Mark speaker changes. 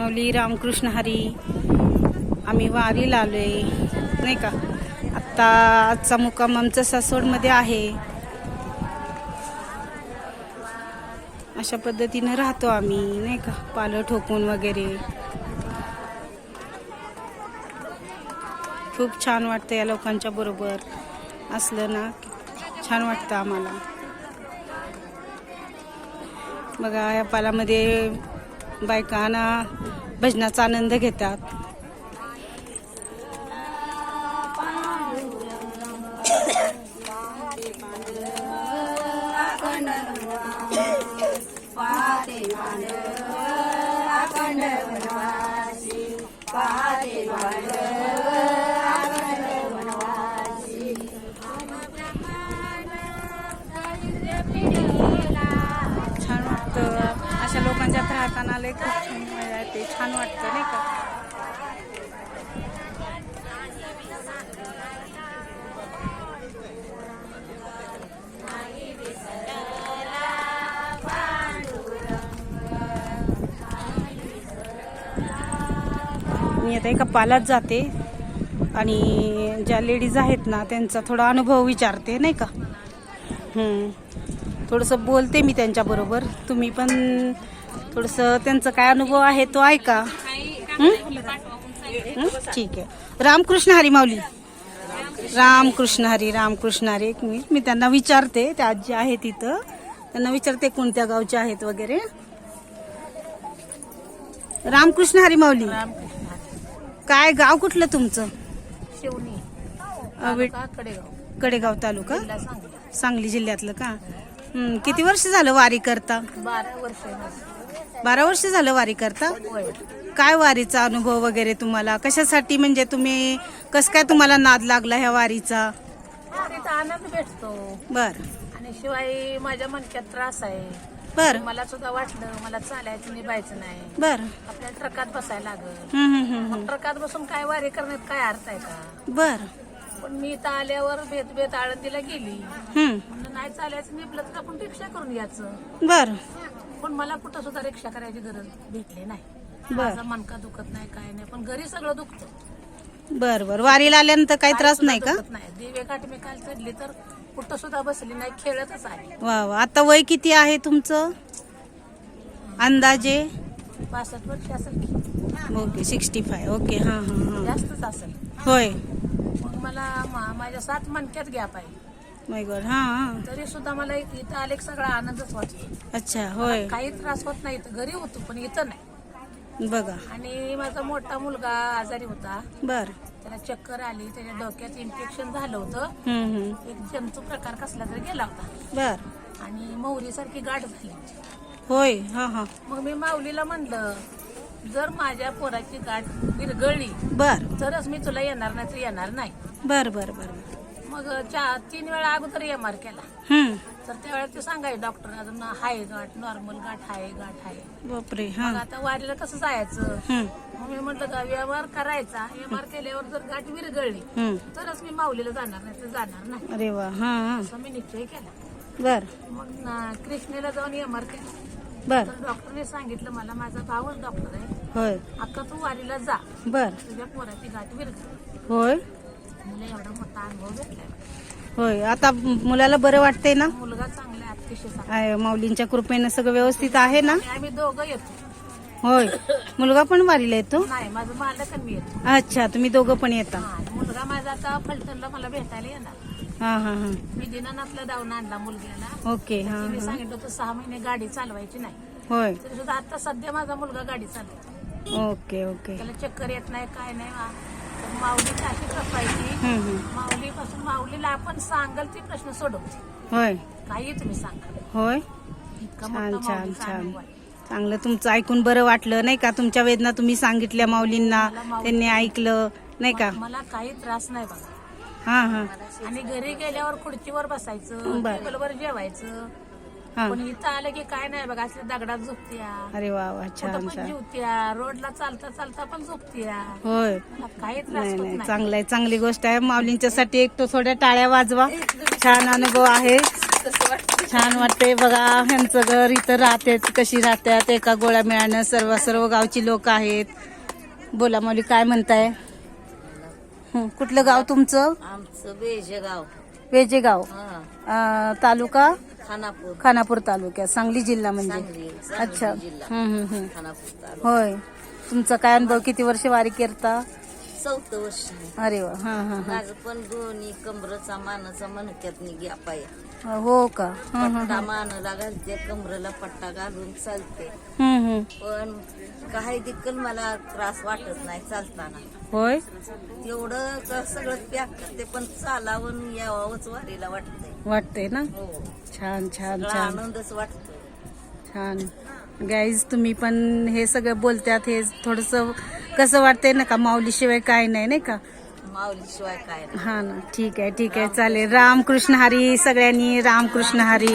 Speaker 1: माऊली रामकृष्ण हरी. आम्ही वारीला आलो आहे नाही का? आत्ता आजचा मुक्काम आमचा सासवडमध्ये आहे. अशा पद्धतीनं राहतो आम्ही नाही का? पालं ठोकून वगैरे. खूप छान वाटतं या लोकांच्या बरोबर. असलं ना छान वाटतं आम्हाला. बघा या पालामध्ये बायकांना भजनाचा आनंद घेतात लोकांच्यात राहताना खूप छान मजा येते छान वाटतं नाही का? मी आता एका पालात जाते आणि ज्या लेडीज आहेत ना त्यांचा थोडा अनुभव विचारते नाही का? हम्म. थोडंसं बोलते मी त्यांच्याबरोबर. तुम्ही पण थोडंसं त्यांचा काय अनुभव आहे तो ऐका? ठीक आहे. रामकृष्ण हरी माऊली. रामकृष्ण हरी रामकृष्ण हरी. एक मिनिट मी त्यांना विचारते. त्या आजी आहेत इथं. त्यांना विचारते कोणत्या गावचे आहेत वगैरे. रामकृष्ण हरी माऊली. काय गाव कुठलं तुमचं?
Speaker 2: शिवणी कडेगाव.
Speaker 1: तालुका?
Speaker 2: सांगली.
Speaker 1: जिल्ह्यातलं का? किती वर्ष झालं वारी करता?
Speaker 2: बारा वर्ष आहे.
Speaker 1: बारा वर्ष झालं वारी करता? काय वारीचा अनुभव वगैरे तुम्हाला? कशासाठी म्हणजे तुम्ही कस काय तुम्हाला नाद लागला ह्या वारीचा?
Speaker 2: तिथं आनंद भेटतो.
Speaker 1: बर.
Speaker 2: आणि शिवाय माझ्या मणक्यात त्रास आहे.
Speaker 1: बर.
Speaker 2: मला सुद्धा वाटलं मला चालायचं निभायचं नाही.
Speaker 1: बर.
Speaker 2: आपल्याला ट्रकात बसायला लागल. ट्रकात बसून काय वारी करण्यात काय अर्थ आहे का.
Speaker 1: बर.
Speaker 2: पण मी इथं आल्यावर भेट भेट आळंदीला गेली. म्हणलं नाही चालायचं निपलं तर आपण रिक्षा करून यायचं.
Speaker 1: बर.
Speaker 2: पण मला कुठं सुद्धा रिक्षा करायची गरज भेटली नाही.
Speaker 1: बर.
Speaker 2: माझा मनका दुखत नाही काय नाही पण घरी सगळं दुखतं.
Speaker 1: बर बर. वारीला आल्यानंतर काही त्रास नाही का?
Speaker 2: दुखत नाही. मी काल चढली तर कुठं सुद्धा बसली नाही खेळतच आली
Speaker 1: वा वा. आता वय किती आहे तुमचं? अंदाजे?
Speaker 2: पासष्ट वर्ष असेल की.
Speaker 1: Okay sixty five. ओके हां हां हां.
Speaker 2: जास्तच असेल.
Speaker 1: होय.
Speaker 2: मला मा- माझ्या सात मनक्यात गॅप आहे.
Speaker 1: माय गॉड हां हां.
Speaker 2: तरी सुद्धा मला इथं आले की सगळा आनंदच वाटतो.
Speaker 1: अच्छा होय.
Speaker 2: काही त्रास होत नाही इथं घरी होतो पण इथं नाही.
Speaker 1: बघा.
Speaker 2: आणि माझा मोठा मुलगा आजारी होता.
Speaker 1: बर.
Speaker 2: त्याला चक्कर आली त्याच्या डोक्यात इन्फेक्शन झालं होतं. एक जंतू प्रकार कसला तरी गेला होता.
Speaker 1: बर.
Speaker 2: आणि मोहरीसारखी गाठ झाली.
Speaker 1: होय हां हां.
Speaker 2: मग मी माऊलीला म्हणलं जर माझ्या पोराची गाठ विरघळली
Speaker 1: बर.
Speaker 2: तरच मी तुला येणार नाही तर येणार नाही.
Speaker 1: बर बर बर
Speaker 2: मग चार तीन वेळा अगोदर एम आर केला. तर त्यावेळेला ते सांगाय डॉक्टर अजून हाय गाठ नॉर्मल गाठ आहे गाठ आहे.
Speaker 1: बापरे
Speaker 2: मग आता वारीला कसं जायचं? मग मी म्हटलं का एम आर करायचा. एम आर केल्यावर जर गाठ विरघळली
Speaker 1: हं.
Speaker 2: तरच मी माऊलीला जाणार नाही तर जाणार नाही.
Speaker 1: अरे वा हां हां.
Speaker 2: असं मी निश्चय केला.
Speaker 1: बर.
Speaker 2: मग ना- कृष्णेला जाऊन एम आर केला.
Speaker 1: बर.
Speaker 2: तर डॉक्टरने सांगितलं मला माझा भावच डॉक्टर आहे.
Speaker 1: होय.
Speaker 2: अक्का तू वारीला जा.
Speaker 1: बर.
Speaker 2: तुझ्या पोराची गाठ विरघळली.
Speaker 1: होय.
Speaker 2: मला एवढा मोठा अनुभव भेटलाय
Speaker 1: होय आता मुलाला बरं वाटतंय ना?
Speaker 2: मुलगा चांगला आहे, अतिशय चांगला
Speaker 1: माऊलींच्या कृपेनं सगळं व्यवस्थित आहे ना?
Speaker 2: आम्ही दोघं येतो.
Speaker 1: होय मुलगा पण वारीला येतो?
Speaker 2: नाही माझं मालक आणि मी येतो.
Speaker 1: अच्छा तुम्ही दोघं पण येता.
Speaker 2: हा, आणि मुलगा माझा आता फलटणला मला भेटायला येणार.
Speaker 1: हा हा हा.
Speaker 2: मी दिनानाथला जाऊन आणला मुलग्याला.
Speaker 1: ओके हा
Speaker 2: मी
Speaker 1: हा.
Speaker 2: सांगितलं होतं सहा महिने गाडी चालवायची नाही.
Speaker 1: होय.
Speaker 2: तरी सुद्धा आता सध्या माझा मुलगा गाडी चालवतो
Speaker 1: ओके ओके.
Speaker 2: त्याला चक्कर येत नाही काय नाही माऊलीची अशी जपायची
Speaker 1: हम्म, हम्म.
Speaker 2: माऊलीपासून माऊलीला आपण सांगाल ती प्रश्न सोडवते.
Speaker 1: होय.
Speaker 2: काही तुम्ही सांगा.
Speaker 1: होय.
Speaker 2: इतका
Speaker 1: छान
Speaker 2: मोठा
Speaker 1: छान
Speaker 2: माऊलीचा
Speaker 1: छान.
Speaker 2: अनुभव आहे.
Speaker 1: चांगलं तुमचं ऐकून बरं वाटलं नाही का? तुमच्या वेदना तुम्ही सांगितल्या माऊलींना त्यांनी ऐकलं नाही का?
Speaker 2: मला काही त्रास नाही बघा.
Speaker 1: हा हा.
Speaker 2: आणि घरी गेल्यावर खुर्चीवर बसायचं
Speaker 1: बरं.
Speaker 2: टेबलवर जेवायचं
Speaker 1: हा.
Speaker 2: पण इथं आलं की काय नाही बघा असल्या दगडात झोपत्या.
Speaker 1: अरे वा वा
Speaker 2: कुठं
Speaker 1: छान
Speaker 2: पण
Speaker 1: छान
Speaker 2: जेवत्या रोडला चालता चालता पण झोपत्या.
Speaker 1: होय.
Speaker 2: मला काही त्रास
Speaker 1: नाही
Speaker 2: होत
Speaker 1: नाही
Speaker 2: नाही.
Speaker 1: चांगलं आहे चांगली गोष्ट आहे. माऊलींच्यासाठी एक तो थोड्या टाळ्या वाजवा. छान अनुभव आहे.
Speaker 3: तसं वाटतं
Speaker 1: छान वाटते बघा ह्यांचं घर इथं राहतात कशी राहतात एका गोळ्या मिळानं सर्व सर्व गावची लोक आहेत. बोला माऊली काय म्हणताय? हं, कुठलं गाव तुमचं?
Speaker 3: आमचं बेजेगाव.
Speaker 1: वेजेगाव
Speaker 3: हा.
Speaker 1: अं, तालुका?
Speaker 3: खानापूर.
Speaker 1: खानापूर तालुक्यात सांगली जिल्हा म्हणजे? अच्छा.
Speaker 3: खानापूर तालुका.
Speaker 1: होय. तुमचा काय अनुभव? किती वर्ष वारी करता
Speaker 3: चौथं वर्ष आहे.
Speaker 1: अरे वा. हा हा
Speaker 3: माझं पण दोन्ही कमरचा मानाचा मनक्यात निघ्या पाय
Speaker 1: हा का? हं, हं,
Speaker 3: पट्टा मानाला घालते कमरेला पट्टा घालून चालते. पण काही दिक्कत मला त्रास वाटत नाही चालताना.
Speaker 1: होय?
Speaker 3: तेवढं क- सगळं पॅक करते पण चालावून यावंच वारीला वाटतंय.
Speaker 1: वाटतंय ना?
Speaker 3: हो.
Speaker 1: छान छान
Speaker 3: सगळा
Speaker 1: छान.
Speaker 3: आनंदच वाटतोय.
Speaker 1: छान. गाईज तुम्ही पण हे सगळं बोलतात हे थोडस कसं वाटतंय ना का माऊलीशिवाय काय नाही नाही का?
Speaker 3: माऊलीशिवाय काय नाही.
Speaker 1: हा ना. ठीक आहे ठीक आहे. चालेल. रामकृष्ण हरी सगळ्यांनी रामकृष्ण हरी.